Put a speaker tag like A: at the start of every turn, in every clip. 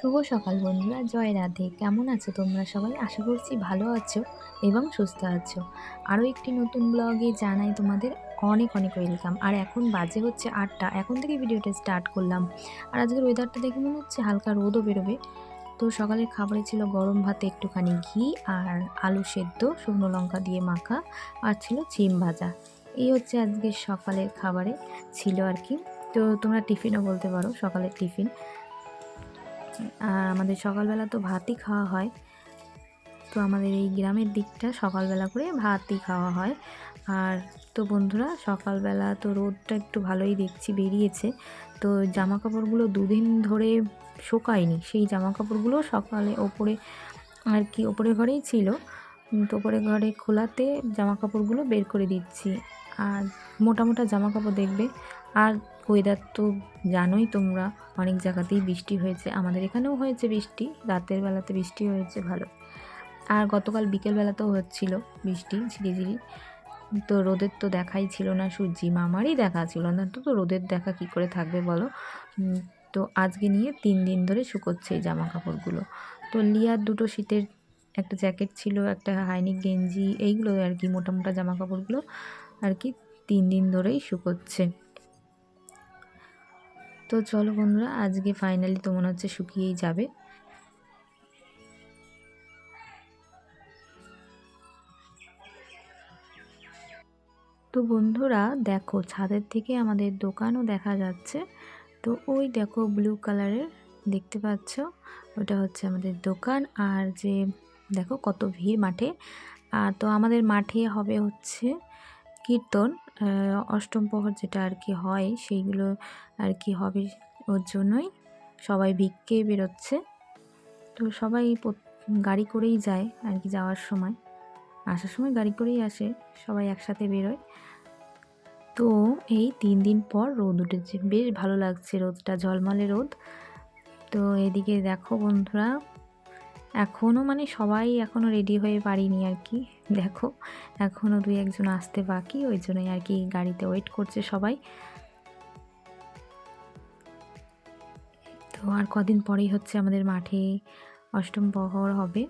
A: শুভ সকাল বন্ধুরা, জয় রাধে। কেমন আছো তোমরা সবাই? আশা করছি ভালো আছো এবং সুস্থ আছো। আরও একটি নতুন ব্লগে জানাই তোমাদের অনেক অনেক ওয়েলকাম আর এখন বাজে হচ্ছে আটটা, এখন থেকে ভিডিওটা স্টার্ট করলাম। আর আজকের ওয়েদারটা দেখে মনে হচ্ছে হালকা রোদও বেরোবে। তো সকালের খাবারে ছিল গরম ভাতে একটুখানি ঘি আর আলু সেদ্ধ, শুকনো লঙ্কা দিয়ে মাখা আর ছিল চিম ভাজা। এই হচ্ছে আজকের সকালের খাবারে ছিল আর কি। তো তোমরা টিফিনও বলতে পারো, সকালের টিফিন। আমাদের সকালবেলা তো ভাতই খাওয়া হয়। তো আমাদের এই গ্রামের দিকটা সকালবেলা করে ভাতই খাওয়া হয়। আর তো বন্ধুরা, সকালবেলা তো রোদটা একটু ভালোই দেখছি, বেরিয়েছে। তো জামা কাপড়গুলো দুদিন ধরে শোকায়নি। সেই জামা কাপড়গুলো সকালে ওপরে আর কি ওপরে ঘরেই ছিল। তো ওপরে ঘরে খোলাতে জামা কাপড়গুলো বের করে দিচ্ছি। আর মোটা মোটা জামা কাপড় দেখবে। আর ওয়েদার তো জানোই তোমরা, অনেক জায়গাতেই বৃষ্টি হয়েছে। আমাদের এখানেও হয়েছে বৃষ্টি, রাতের বেলাতে বৃষ্টি হয়েছে ভালো। আর গতকাল বিকেলবেলাতেও হচ্ছিল বৃষ্টি, ঝিরিঝিরি। তো রোদের তো দেখাই ছিল না, সূর্যি মামারই দেখা ছিল না। তো তো রোদের দেখা কি করে থাকবে বলো? তো আজকে নিয়ে তিন দিন ধরে শুকোচ্ছে এই জামা কাপড়গুলো তো লিয়ার দুটো শীতের একটা জ্যাকেট ছিল, একটা হাইনিক গেঞ্জি, এইগুলো আর কি, মোটা মোটা জামা কাপড়গুলো আর কি তিন দিন ধরেই শুকোচ্ছে। তো চলো বন্ধুরা, আজকে ফাইনালি তো মনে হচ্ছে শুকিয়েই যাবে। তো বন্ধুরা, দেখো ছাদের থেকে আমাদের দোকানও দেখা যাচ্ছে। তো ওই দেখো ব্লু কালারের দেখতে পাচ্ছ, ওটা হচ্ছে আমাদের দোকান। আর যে দেখো কত ভিড় মাঠে। আর তো আমাদের মাঠে হবে হচ্ছে কীর্তন। অষ্টম প্রহর যেটা আর কি হয়, সেইগুলো আর কি হবে ওর জন্যই। সবাই ভিক্ষে বেরোচ্ছে। তো সবাই গাড়ি করেই যায় আর কি যাওয়ার সময়। আসার সময় গাড়ি করেই আসে, সবাই একসাথে বেরোয়। তো এই তিন দিন পর রোদ উঠেছে। বেশ ভালো লাগছে রোদটা, ঝলমলে রোদ। তো এদিকে দেখো বন্ধুরা এখনও মানে সবাই এখনও রেডি হয়ে পারিনি আর কি। দেখো এখনও দুই একজন আসতে বাকি, ওই জন্যই আর কি গাড়িতে ওয়েট করছে সবাই। তো আর কদিন পরেই হচ্ছে আমাদের মাঠে অষ্টম প্রহর হবে।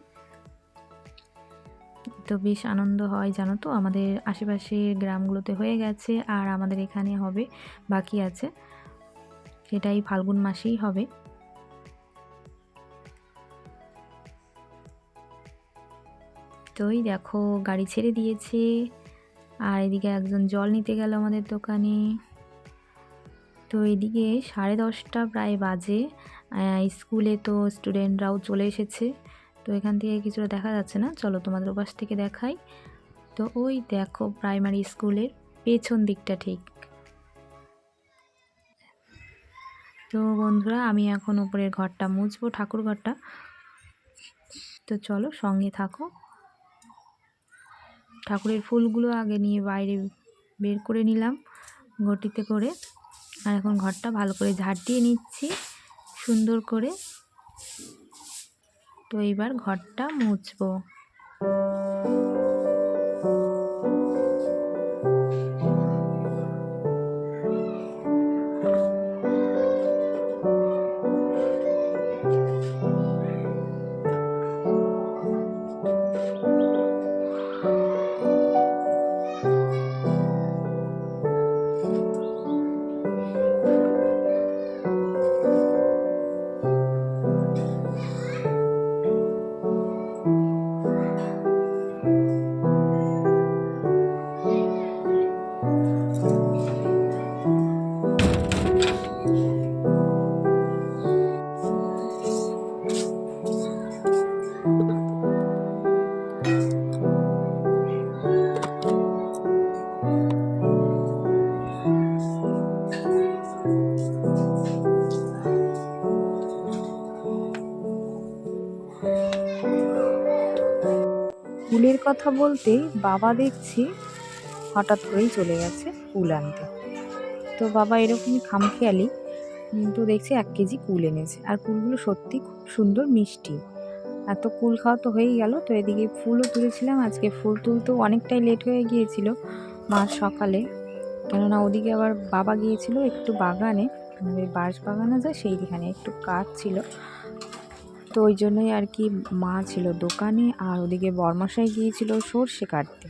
A: তো বেশ আনন্দ হয়, জানো তো? আমাদের আশেপাশের গ্রামগুলোতে হয়ে গেছে আর আমাদের এখানে হবে, বাকি আছে। সেটাই ফাল্গুন মাসেই হবে। ওই দেখো, গাড়ি ছেড়ে দিয়েছে। আর এদিকে একজন জল নিতে গেল আমাদের দোকানে। তো এদিকে সাড়ে দশটা প্রায় বাজে। স্কুলে তো স্টুডেন্টরাও চলে এসেছে। তো এখান থেকে কিছুটা দেখা যাচ্ছে না। চলো তোমাদের ওপাশ থেকে দেখাই। তো ওই দেখো প্রাইমারি স্কুলের পেছন দিকটা ঠিক। তো বন্ধুরা, আমি এখন উপরের ঘরটা মুছবো, ঠাকুর ঘরটা। তো চলো সঙ্গে থাকো। ঠাকুরের ফুলগুলো আগে নিয়ে বাইরে বের করে নিলাম ঘটিতে করে। আর এখন ঘরটা ভালো করে ঝাড় দিয়ে নিচ্ছি, সুন্দর করে। তো এইবার ঘরটা মুছবো। ফুলের কথা বলতে বাবা দেখছি হঠাৎ করেই চলে গেছে কুল আনতে। তো বাবা এরকমই খামখেয়ালি তো দেখছি এক কেজি কুল এনেছে। আর কুলগুলো সত্যি খুব সুন্দর মিষ্টি। এত কুল খাওয়া তো হয়েই গেল, তো এদিকে ফুলও তুলেছিলাম। আজকে ফুল তুলতেও অনেকটাই লেট হয়ে গিয়েছিল মার সকালে। কেননা ওদিকে আবার বাবা গিয়েছিল একটু বাগানে, আমাদের বাঁশ বাগানে যায় সেই দিখানে একটু কাজ ছিল। তো ওই জন্যই আর কি মা ছিল দোকানে আর ওদিকে বরমাসাই গিয়েছিল সর্ষে কাটতে।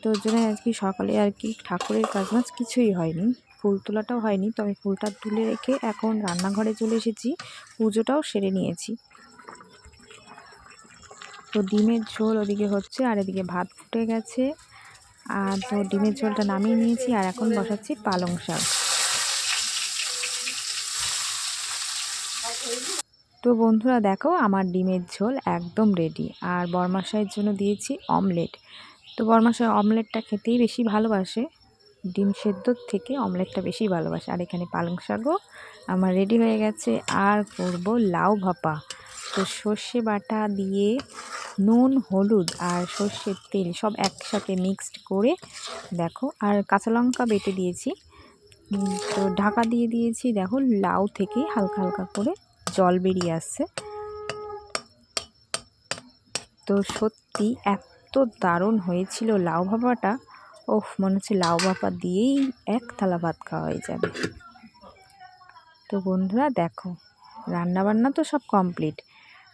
A: তো ওই জন্য আর কি সকালে আর কি ঠাকুরের কাজ মাছ কিছুই হয়নি, ফুল তোলাটাও হয়নি। তো আমি ফুলটা তুলে রেখে এখন রান্নাঘরে চলে এসেছি, পুজোটাও সেরে নিয়েছি। তো ডিমের ঝোল ওদিকে হচ্ছে আর এদিকে ভাত ফুটে গেছে। আর তো ডিমের ঝোলটা নামিয়ে নিয়েছি আর এখন বসাচ্ছি পালং শাক। তো বন্ধুরা দেখো আমার ডিমের ঝোল একদম রেডি আর বরমাসাইয়ের জন্য দিয়েছি অমলেট তো বরমাসাই অমলেটটা খেতেই বেশি ভালোবাসে, ডিম সেদ্ধর থেকে অমলেটটা বেশি ভালোবাসে। আর এখানে পালং শাকও আমার রেডি হয়ে গেছে। আর করব লাউ ভাপা। তো সর্ষে বাটা দিয়ে নুন, হলুদ আর সর্ষের তেল সব একসাথে মিক্সড করে দেখো। আর কাঁচা লঙ্কা বেটে দিয়েছি। তো ঢাকা দিয়ে দিয়েছি দেখো লাউ থেকে হালকা হালকা করে। জল বেরিয়ে আসছে। তো সত্যি এত দারুণ হয়েছিল লাউ ভাপাটা। ওফ, মনে হচ্ছে লাউ ভাপা দিয়েই এক থালা ভাত খাওয়া হয়ে যাবে। তো বন্ধুরা, দেখো, রান্নাবান্না তো সব কমপ্লিট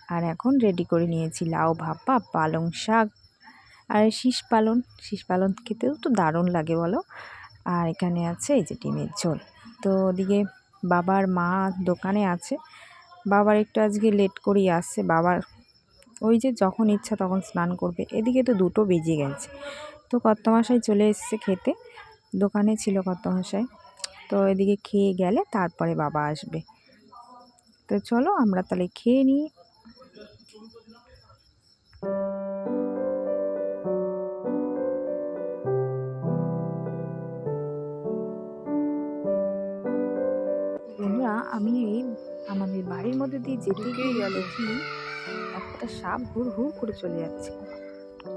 A: আর এখন রেডি করে নিয়েছি লাউ ভাপা, পালং শাক আর শীষ পালন। শীষ পালন খেতেও তো দারুণ লাগে বলো। আর এখানে আছে এই যে ডিমের ঝোল। তো ওদিকে বাবার মা দোকানে আছে। বাবার একটু আজকে লেট করেই আসছে, বাবার ওই যে যখন ইচ্ছা তখন স্নান করবে। এদিকে তো দুটো বেজে গেছে। তো কর্তমশাই চলে এসছে খেতে। দোকানে ছিল কর্তমশাই। তো এদিকে খেয়ে গেলে তারপরে বাবা আসবে। তো চলো আমরা তাহলে খেয়ে নিই। আমি এই আমাদের বাড়ির মধ্যে দিয়ে যেতে গিয়ে দেখি একটা সাপ হুড় হুড় করে চলে যাচ্ছে।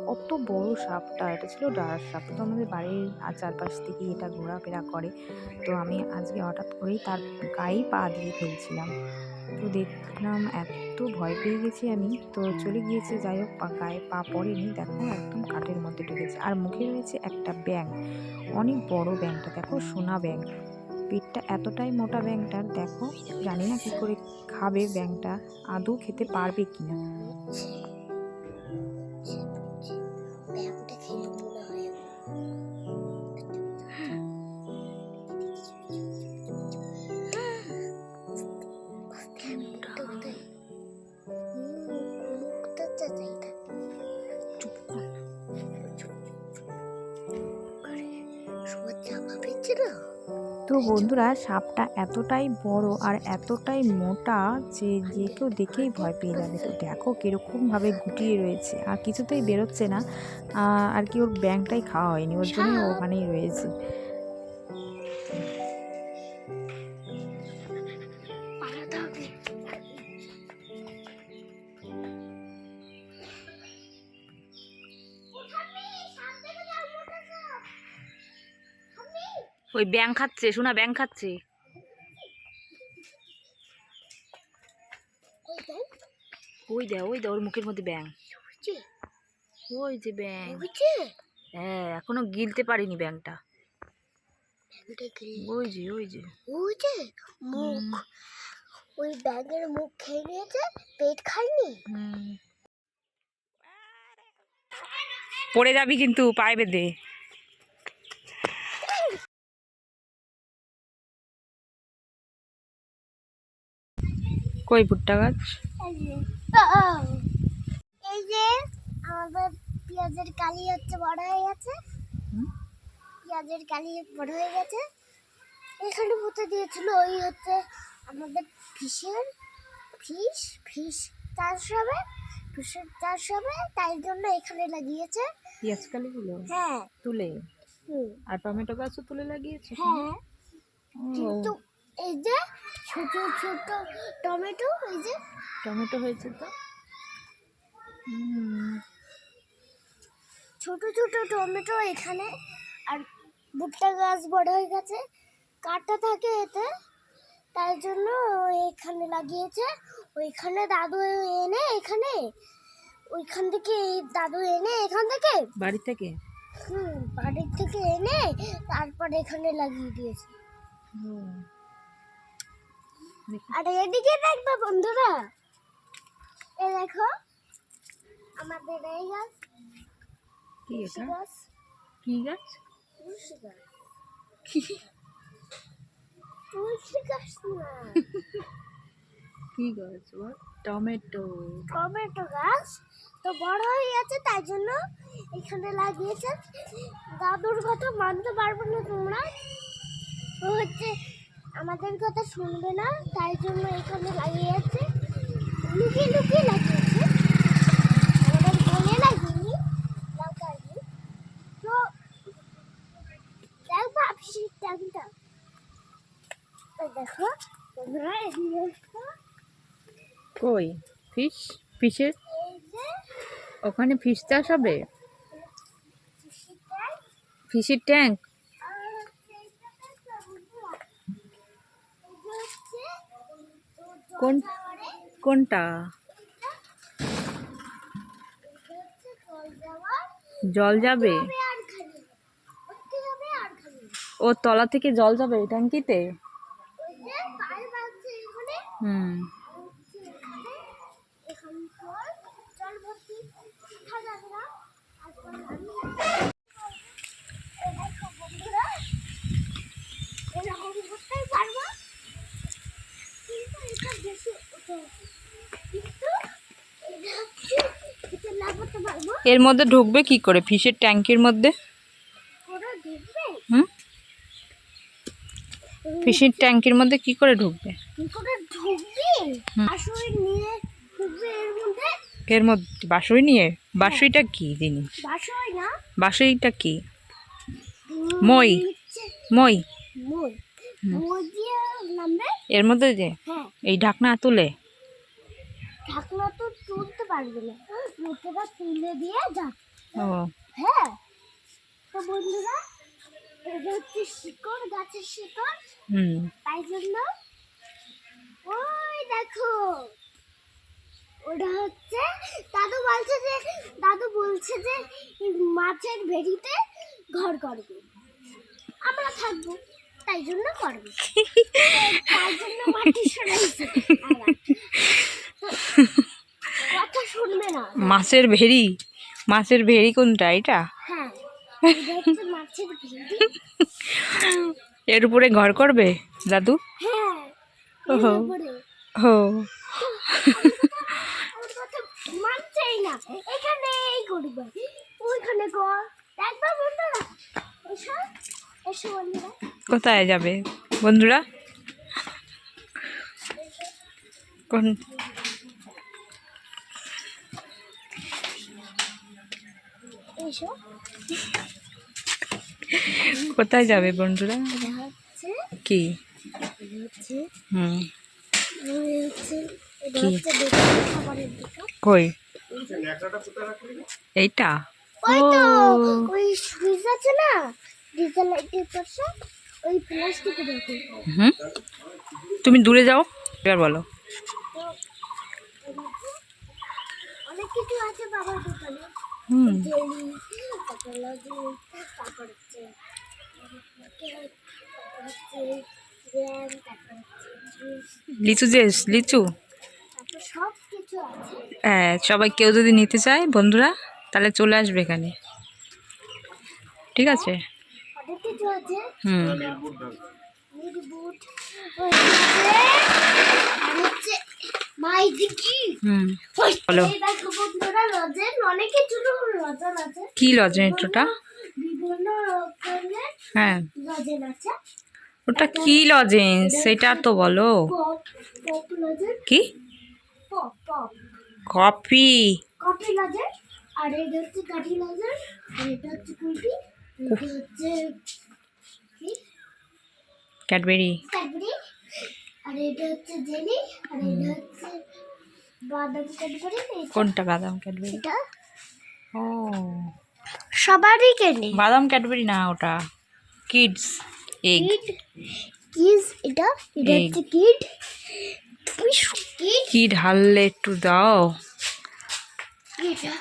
A: কত বড় সাপটা এটা ছিল ডার সাপ। তো আমাদের বাড়ির চারপাশ থেকে এটা ঘোরাফেরা করে। তো আমি আজকে হঠাৎ করেই তার গায়ে পা দিয়ে ফেলছিলাম। তো দেখলাম এত ভয় পেয়ে গেছি আমি। তো চলে গিয়েছে যাই হোক পা- গায়ে পা পড়েনি। দেখো একদম কাঠের মধ্যে ঢুকেছে। আর মুখে রয়েছে একটা ব্যাং অনেক বড় ব্যাংটা দেখো সোনা ব্যাং পেটটা এতটাই মোটা ব্যাংটার দেখো জানি না কী করে খাবে ব্যাংটা আদৌ খেতে পারবে কি না
B: মনে হয়
A: চুপ কর তো বন্ধুরা, সাপটা এতটাই বড় আর এতটাই মোটা যে যে কেউ দেখেই ভয় পেয়ে যাবে। তো দেখো কীরকমভাবে গুটিয়ে রয়েছে। আর কিছুতেই বেরোচ্ছে না। আর কি ওর ব্যাংটাই খাওয়া হয়নি। ওর জন্য ওখানেই রয়েছে।
C: ওই ব্যাং খাচ্ছে শোনা ব্যাং খাচ্ছে।
B: ওই
C: ওই দে ওই দে ওর মুখের মধ্যে ব্যাং ওই যে ব্যাং হ্যাঁ এখনও গিলতে পারিনি ব্যাংটা
B: ব্যাগটা গেলে।
C: ওই যে ওই যে।
B: মুখ। ওই ব্যাগের মুখ খেয়ে নিয়েছে পেট খায়নি?
C: হুম। পড়ে যাবি কিন্তু পায়ে বেঁধে। কই ভুট্টা গাছ?
B: এই যে আমাদের পেঁয়াজের কালি হচ্ছে বড় হয়ে গেছে। পেঁয়াজের কালি বড় হয়ে গেছে। এখানে পুঁতে দিয়েছিল ওই হচ্ছে আমাদের ফিশের ফিশ ফিশ চাষ হবে ফিশের চাষ হবে তাই জন্য এখানে লাগিয়েছে।
A: পেঁয়াজ কালিগুলো?
B: হ্যাঁ।
A: তুলে? আর টমেটো গাছও তুলে লাগিয়েছে?
B: হ্যাঁ। কিন্তু এই যে ছোট ছোট টমেটো এই যে
A: টমেটো হয়েছে তো? হুম।
B: ছোট ছোট টমেটো এখানে। আর ভুট্টা গাছ বড় হয়ে গেছে। কাটা থাকে এতে। তাই জন্য এখানে লাগিয়েছে। ওইখানে দাদু এনে এখানে ওইখান থেকে এই দাদু এনে এখান থেকে।
A: বাড়ি থেকে?
B: হুম বাড়ির থেকে এনে তারপর এখানে লাগিয়ে দিয়েছে।
A: ও।
B: আর এদিকে দেখবে বন্ধুরা। এই দেখো আমাদের এই গাছ
C: কি
B: গাছ।
C: কি গাছ?
B: তুলসী গাছ। তুলসী গাছ না।
C: কি গাছ টমেটো।
B: টমেটো গাছ। তো বড় হয়ে গেছে তাই জন্য এখানে লাগিয়েছে। দাদুর কথা মানতে পারবে না তোমরা। হচ্ছে আমাদের কথা শুনবে না তাই জন্য এখানে লাগিয়েছে লুকিয়ে লুকিয়ে লাগিয়েছে। আমাদের বলে লাগিয়ে লাগাইনি তো দেখো তোমরা
C: কই? ফিশ? ফিশের? ওখানে ফিশ চাষ হবে? ফিশের ট্যাঙ্ক? কোন কোনটা? জল যাবে? ও তলা থেকে জল যাবে ট্যাঙ্কিতে? হুম
B: করতেই পারব কিন্তু এটা বেশি ওঠে কিন্তু এটা হচ্ছে এটা লাগাতে পারব
C: এর মধ্যে ঢুকবে কি করে? ফিশের ট্যাঙ্কির মধ্যে? হুম? ফিশের ট্যাঙ্কির মধ্যে কি করে ঢুকবে?
B: এর মধ্যে?
C: বাসুই নিয়ে? বাসুইটা কি জিনিস? বাসুইটা কি? মই। মই। এর মধ্যে যে
B: হ্যাঁ।
C: এই ঢাকনা তুলে?
B: ঢাকনা তো পারবে না। মুখটা তুলে দিয়ে যা। হ্যাঁ। তো বন্ধুরা এটা হচ্ছে শিকড় গাছের শিকড়। তাই জন্য ওই দেখো ওটা হচ্ছে দাদু বলছে যে দাদু বলছে যে মাছের ভেড়িতে ঘর করবে। আমরা থাকব তাই জন্য করবে। তাই জন্য মাটি সরাইছে আবার। কথা শুনবে না
C: মাছের ভেড়ি? মাছের ভেরি কোনটা এটা?
B: হ্যাঁ।
C: এর উপরে ঘর করবে দাদু?
B: হ্যাঁ।
C: ও কোথায় যাবে বন্ধুরা? কোন
B: এসো।
C: কোথায় যাবে বন্ধুরা? কি? হুম। কি? কই? এইটা?
B: ওই তো
C: ও।
B: ওই সুইচ আছে না? ডিজেল লাইটের পাশে ওই প্লাস্টিকে দেখো।
C: হুম। তুমি দূরে যাও এবার বলো।
B: অনেক কিছু আছে বাবার দোকানে।
C: হুম। লিচু জেস লিচু? হ্যাঁ সবাই কেউ যদি নিতে চায়, বন্ধুরা, তাহলে চলে আসবে এখানে। ঠিক আছে? হুম।
B: লজেন
C: কি
B: বিভিন্ন
C: হ্যাঁ।
B: লজেন আছে।
C: ওটা কি লজেন্স সেটা তো বলো। কি? কফি।
B: কফি লজেন আর এটা হচ্ছে কাঠি লজেন আর এটা হচ্ছে কুলফি এটা হচ্ছে
C: ক্যাডবেরি।
B: ক্যাডবেরি। আর এটা হচ্ছে জেলি আর এটা হচ্ছে বাদাম ক্যাডবেরি
C: কোনটা বাদাম ক্যাডবেরি?
B: এটা
C: ও।
B: সবারই কেনে।
C: বাদাম ক্যাডবেরি না ওটা কিডস এগ।
B: কিড কিজ এটা এটা হচ্ছে কিড। কিড?
C: কি ঢাললে একটু দাও।
B: এটা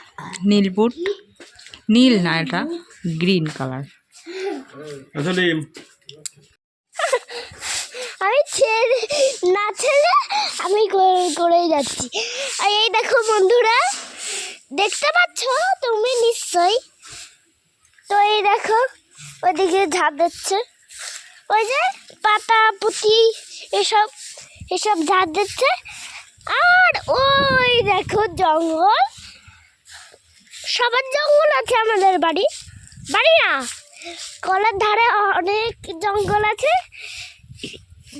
C: নীলবুট নীল না এটা গ্রিন কালার।
D: আসলে
B: আমি ছেড়ে, না ছেড়ে আমি করে- করেই যাচ্ছি। আর এই দেখো বন্ধুরা, দেখতে পাচ্ছ? তুমি নিশ্চয়ই। তো এই দেখো, ওইদিকে ঝাড় দিচ্ছে। ওই যে পাতা, পুঁতি, এসব এসব ঝাড় দিচ্ছে। আর ওই দেখো জঙ্গল। সবার জঙ্গল আছে আমাদের বাড়ি। বাড়ি না, কলের ধারে অনেক জঙ্গল আছে।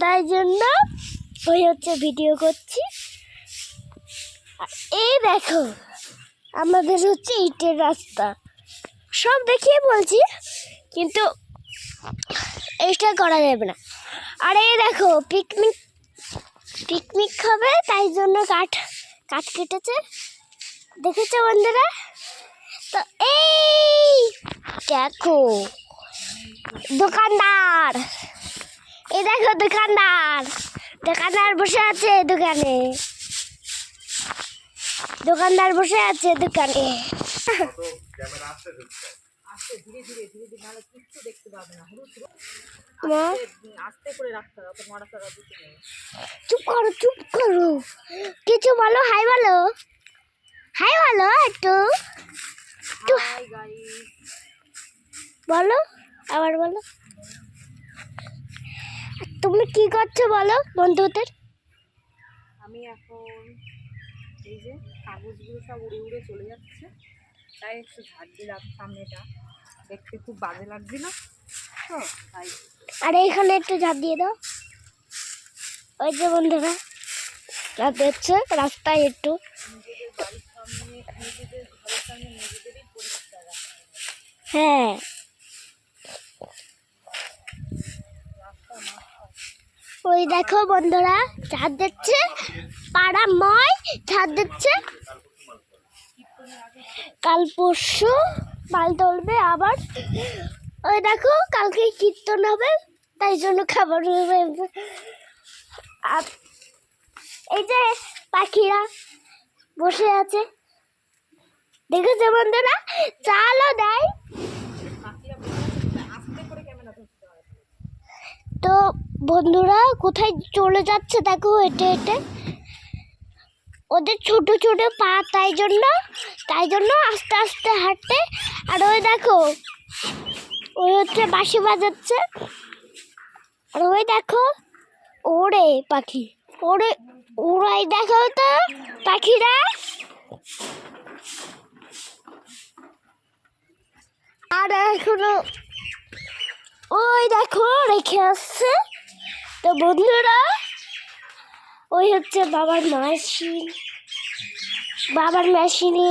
B: তাই জন্য ওই হচ্ছে ভিডিও করছি। এই দেখো, আমাদের হচ্ছে ইটের রাস্তা। সব দেখিয়ে বলছি, কিন্তু এইটা করা যাবে না। আর এই দেখো পিকনিক পিকনিক খাবে তাই জন্য কাঠ কাঠ কেটেছে। দেখেছ বন্ধুরা? তো এই দেখো, দোকানদার। এই দেখো দোকানদার। দোকানদার বসে আছে দোকানে। দোকানদার বসে আছে দোকানে। চুপ করো চুপ করো। কিছু বলো হাই বলো। হাই বলো একটু। বলো আবার বলো। তুমি কি করছ বলো বন্ধুদের?
C: আমি এখন এই যে কাগজগুলো সব উড়ে উড়ে চলে যাচ্ছে। তাই একটু ঝাড় দিলাম সামনেটা দেখতে খুব বাজে লাগছিল তো তাই।
B: আর এইখানে একটু ঝাঁপ দিয়ে দাও। ওই যে বন্ধুরা ঝাঁপ দিচ্ছে রাস্তায় একটু।
C: নিজেদের
B: ওই দেখো বন্ধুরা ছাদ দিচ্ছে, পাড়া ময় ঝাঁপ দিচ্ছে। কাল পরশু মাল তুলবে আবার। ওই দেখো, কালকে কীর্তন হবে, তাই জন্য খাবার এই যে পাখিরা বসে আছে। দেখেছ বন্ধুরা? চালও দেয়। তো বন্ধুরা, কোথায় চলে যাচ্ছে দেখো হেঁটে হেঁটে। ওদের ছোট ছোট পা, তাই জন্য তাই জন্য আস্তে আস্তে হাঁটতে আর ওই দেখো, ওই হচ্ছে বাঁশি বাজাচ্ছে। আর ওই দেখো ওরে পাখি। ওরে ওরাই দেখো তো পাখিরা। আর এখনও ওই দেখো, রেখে আসছে। তো বন্ধুরা, ওই হচ্ছে বাবার মেশিন বাবার মেশিনে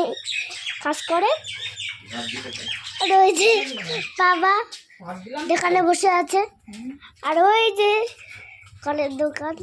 B: কাজ করে। আর ওই যে বাবা দোকানে বসে আছে। আর ওই যে কলের দোকান।